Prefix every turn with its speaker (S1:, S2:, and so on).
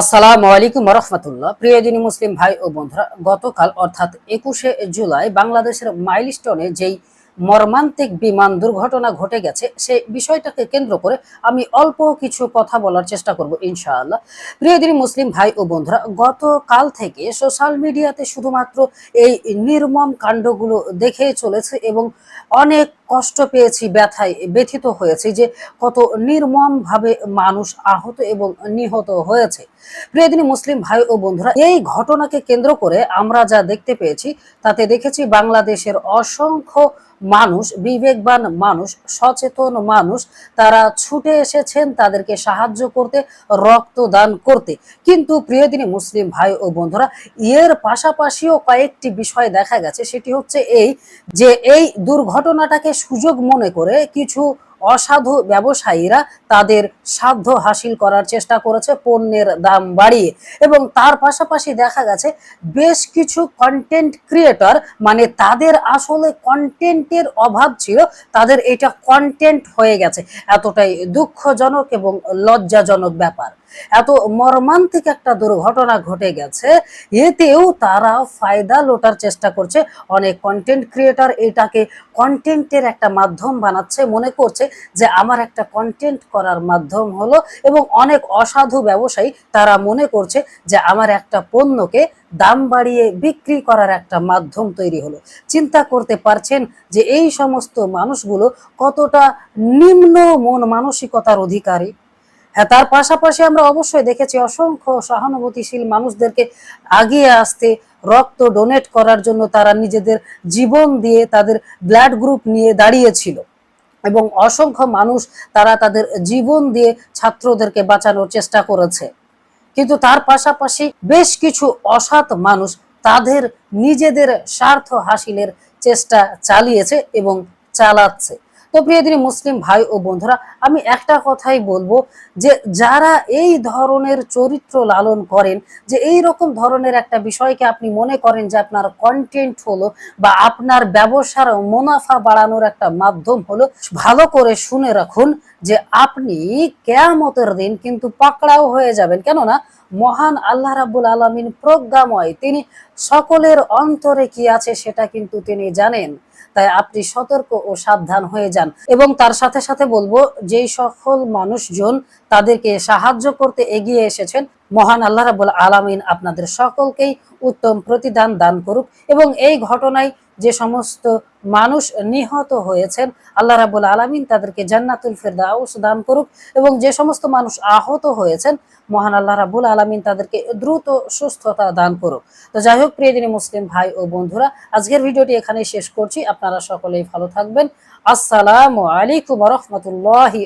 S1: আসসালামু আলাইকুম রহমতুল্লাহ। প্রিয় দিনী মুসলিম ভাই ও বন্ধুরা, গতকাল অর্থাৎ একুশে জুলাই বাংলাদেশের মাইলস্টোনে যেই মর্মান্তিক বিমান দুর্ঘটনা ঘটে গেছে, সে বিষয়টাকে কেন্দ্র করে আমি অল্প কিছু কথা বলার চেষ্টা করব ইনশাআল্লাহ। প্রিয় দিনী মুসলিম ভাই ও বন্ধুরা, গতকাল থেকে সোশ্যাল মিডিয়াতে শুধুমাত্র এই নির্মম কাণ্ডগুলো দেখে চলেছে এবং অনেক কষ্ট পেয়েছি, ব্যথায় ব্যথিত হয়েছি যে কত নির্মম ভাবে মানুষ আহত এবং নিহত হয়েছে। প্রিয়দিনী মুসলিম ভাই ও বন্ধুরা, এই ঘটনাকে কেন্দ্র করে আমরা যা দেখতে পেয়েছি, তাতে দেখেছি বাংলাদেশের অসংখ্য মানুষ, বিবেকবান মানুষ, সচেতন মানুষ, তারা ছুটে এসেছেন তাদেরকে সাহায্য করতে, রক্তদান করতে। কিন্তু প্রিয়দিনী মুসলিম ভাই ও বন্ধুরা, এর পাশাপাশিও কয়েকটি বিষয় দেখা গেছে। সেটি হচ্ছে এই যে, এই দুর্ঘটনাটাকে সুযোগ মনে করে কিছু অসাধু ব্যবসায়ীরা তাদের সাধ্য হাসিল করার চেষ্টা করেছে পণ্যের দাম বাড়িয়ে। এবং তার পাশাপাশি দেখা গেছে, বেশ কিছু কন্টেন্ট ক্রিয়েটর মানে তাদের আসলে কন্টেন্টের অভাব ছিল, তাদের এটা কন্টেন্ট হয়ে গেছে। এতটাই দুঃখজনক এবং লজ্জাজনক ব্যাপার। এত মর্মান্তিক একটা দুর্ঘটনা ঘটে গেছে, এতেও তারা ফায়দা লোটার চেষ্টা করছে। অনেক কন্টেন্ট ক্রিয়েটার এটাকে কন্টেন্টের একটা মাধ্যম বানাচ্ছে, মনে করছে যে আমার একটা কন্টেন্ট করার মাধ্যম হলো এবং অনেক অসাধু ব্যবসায়ী তারা মনে করছে যে আমার একটা পণ্যকে দাম বাড়িয়ে বিক্রি করার একটা মাধ্যম তৈরি হলো। চিন্তা করতে পারছেন যে এই সমস্ত মানুষগুলো কতটা নিম্ন মন মানসিকতার অধিকারী? হ্যাঁ তার পাশাপাশি আমরা অবশ্যই দেখেছি অসংখ্য সহানুভূতিশীল মানুষদেরকে আগিয়ে আসতে, রক্ত ডোনেট করার জন্য তারা নিজেদের জীবন দিয়ে তাদের ব্লাড গ্রুপ নিয়ে দাঁড়িয়েছিল। এবং অসংখ্য মানুষ তারা তাদের জীবন দিয়ে ছাত্রদেরকে বাঁচানোর চেষ্টা করেছে। কিন্তু তার পাশাপাশি বেশ কিছু অসৎ মানুষ তাদের নিজেদের স্বার্থ হাসিলের চেষ্টা চালিয়েছে এবং চালাচ্ছে। তো প্রিয় দিনী মুসলিম ভাই ও বন্ধুরা, আমি একটা কথাই বলব যে যারা এই ধরনের চরিত্র লালন করেন, যে এই রকম ধরনের একটা বিষয়কে আপনি মনে করেন যে আপনার কন্টেন্ট হলো বা আপনার ব্যবসার মুনাফা বাড়ানোর একটা মাধ্যম হলো, ভালো করে শুনে রাখুন যে আপনি কেয়ামতের দিন কিন্তু পাকড়াও হয়ে যাবেন। কেননা মহান আল্লাহ রাব্বুল আলমিন প্রজ্ঞাময়, তিনি সকলের অন্তরে কি আছে সেটা কিন্তু তিনি জানেন। তাই আপনি সতর্ক ও সাবধান হয়ে যান। এবং তার সাথে সাথে বলব, যেই সকল মানুষজন তাদেরকে সাহায্য করতে এগিয়ে এসেছেন মহান আল্লাহ রাবুল আলামিন আপনাদের সকলকেই উত্তম প্রতিদান দান করুক এবং এই ঘটনায় যে সমস্ত মানুষ নিহত হয়েছেন, আল্লাহ রাবুল আলামিন তাদেরকে জান্নাতুল ফেরদাউস দান করুক এবং যে সমস্ত মানুষ আহত হয়েছেন, মহান আল্লাহ রাবুল আলামিন তাদেরকে দ্রুত সুস্থতা দান করুক। তো যাই হোক, প্রিয় দিনী মুসলিম ভাই ও বন্ধুরা, আজকের ভিডিওটি এখানেই শেষ করছি। আপনারা সকলেই ভালো থাকবেন। আসসালামু আলাইকুম রহমতুল্লাহি